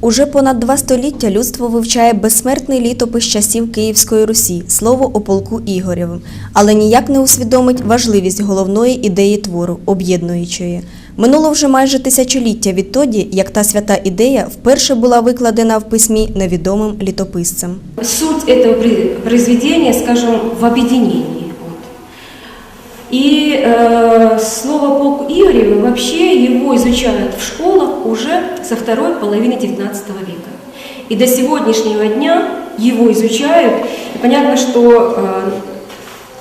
Уже понад два століття людство вивчає безсмертний літопис часів Київської Русі, слово о полку Ігорєвим, але ніяк не усвідомить важливість головної ідеї твору, об'єднуючої. Минуло вже майже тисячоліття відтоді, як та свята ідея вперше була викладена в письмі невідомим літописцем. Суть этого при- произведения, скажем, в объединении. И э, слово полк Игоревы вообще его изучают в школах уже со второй половины XIX века. И до сегодняшнего дня его изучают. И понятно, что э,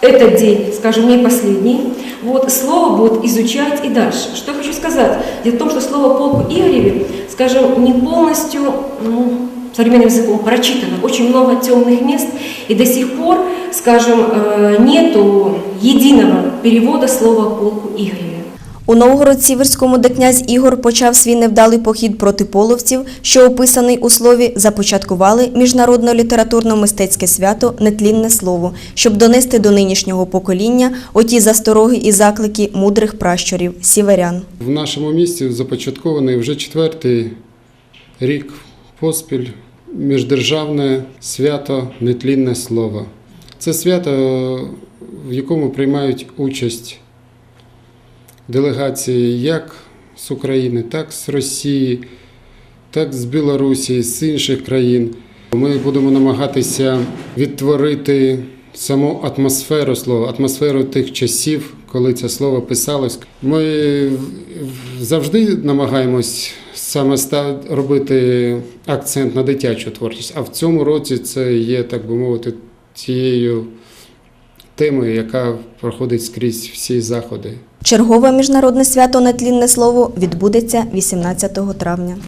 этот день, скажем, не последний. Вот, слово будут изучать и дальше. Что я хочу сказать? Дело в том, что слово полку Игореве, скажем, не полностью ну, современным языком прочитано. Очень много темных мест. И до сих пор, скажем, э, нету единого перевода слова полку Игореве. У Новгород-Сіверському, де князь Ігор почав свій невдалий похід проти половців, що описаний у слові, започаткували міжнародне літературно-мистецьке свято Нетлінне слово, щоб донести до нинішнього покоління оті застороги і заклики мудрих пращурів сіверян. В нашому місті започаткований вже четвертий рік поспіль міждержавне свято Нетлінне слово. Це свято, в якому приймають участь делегації як з України, так з Росії, так з Білорусі, з інших країн. Ми будемо намагатися відтворити саму атмосферу слова, атмосферу тих часів, коли це слово писалось. Ми завжди намагаємось саме робити акцент на дитячу творчість, а в цьому році це є, так би мовити, тією темою, яка проходить скрізь всі заходи. Чергове міжнародне свято Нетлінне слово відбудеться 18 травня.